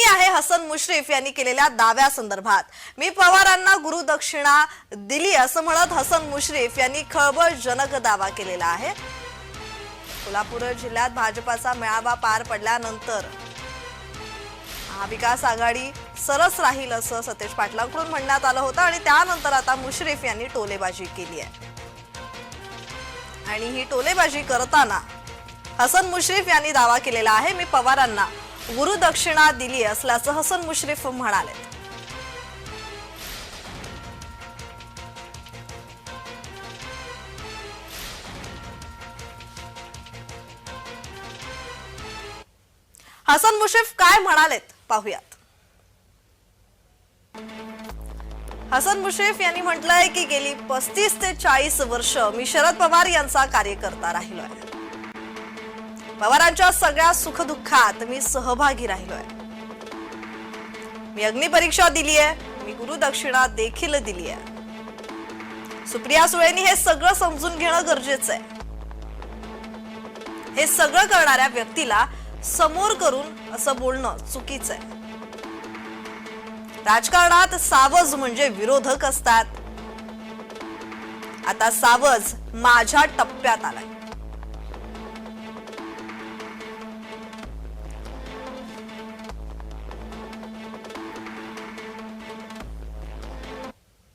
बातमी आहे हसन मुश्रीफ यांनी केलेल्या दाव्यासंदर्भात मी पवारांना गुरुदक्षिणा दिली असं म्हणत हसन मुश्रीफ यांनी खळबळजनक दावा केलेला आहे. कोल्हापूर जिल्ह्यात भाजपाचा मेळावा पार पडल्यानंतर महाविकास आघाडी सरस राहील असं सतेज पाटलांकडून म्हणण्यात आलं होतं आणि त्यानंतर आता मुश्रीफ यांनी टोलेबाजी केली आहे. आणि ही टोलेबाजी करताना हसन मुश्रीफ यांनी दावा केलेला आहे मी पवारांना गुरुदक्षिणा दिली असल्याचं हसन मुश्रीफ म्हणाले. हसन मुश्रीफ काय म्हणालेत? पाहूयात. हसन मुश्रीफ यांनी म्हटलंय की गेली पस्तीस ते चाळीस वर्ष मी शरद पवार यांचा कार्यकर्ता राहिलोय. पवारांच्या सगळ्या सुखदुःखात मी सहभागी राहिलोय. मी अग्निपरीक्षा दिली आहे मी गुरुदक्षिणा देखील दिली आहे सुप्रिया सुळेनी हे सगळं समजून घेणं गरजेचं आहे हे सगळं करणाऱ्या व्यक्तीला समोर करून असं बोलणं चुकीचं आहे राजकारणात सावज म्हणजे विरोधक असतात. आता सावज माझ्या टप्प्यात आलाय.